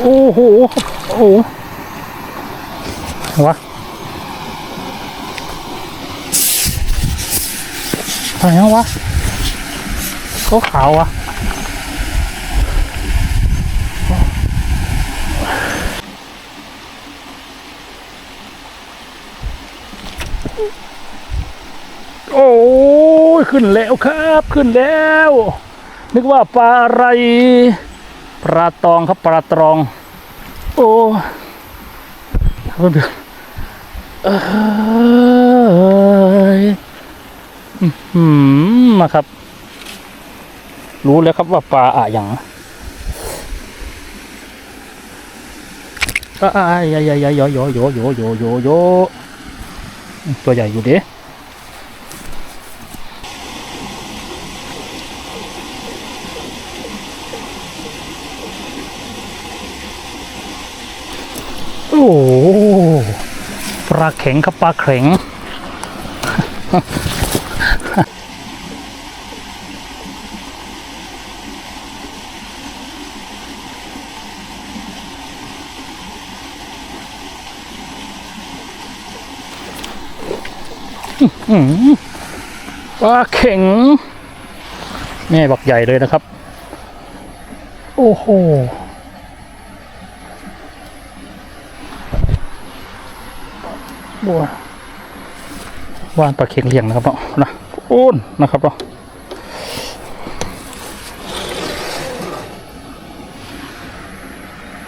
โอ้โห โอ้โหวะอะไรนะวะเขาขาววะโอ้ยขึ้นแล้วครับ ขึ้นแล้ว นึกว่าปลาอะไร ปลาตองครับปลาตรอง โอ้เพื่อนเอยอื้อหืมนะครับ รู้แล้วครับว่าปลาอะอย่างปลาอะใหญ่ใหญ่ใหญ่โยโยโยโยโยโยโยตัวใหญ่อยู่เด้ โอ้ปลาเข็งครับปลาเข็งปลาเข็งแม่บักใหญ่เลยนะครับ โอ้โห บัวว่านปลาเค็งเลี้ยงนะครับเนาะนะโอ้นนะครับเนาะ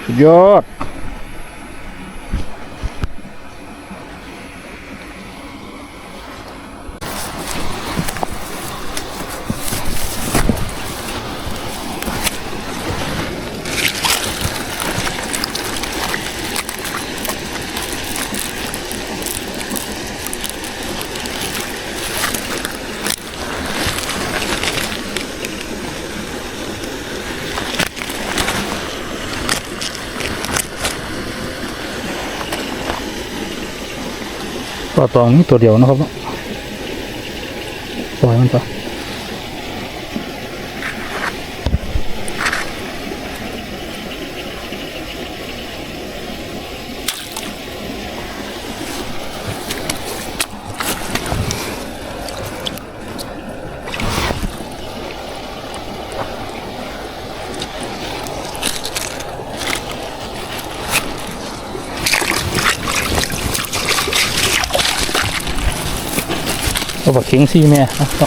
สุดยอด ปลาตองนี้ตัวเดียวนะครับปล่อยมันไป เอาปล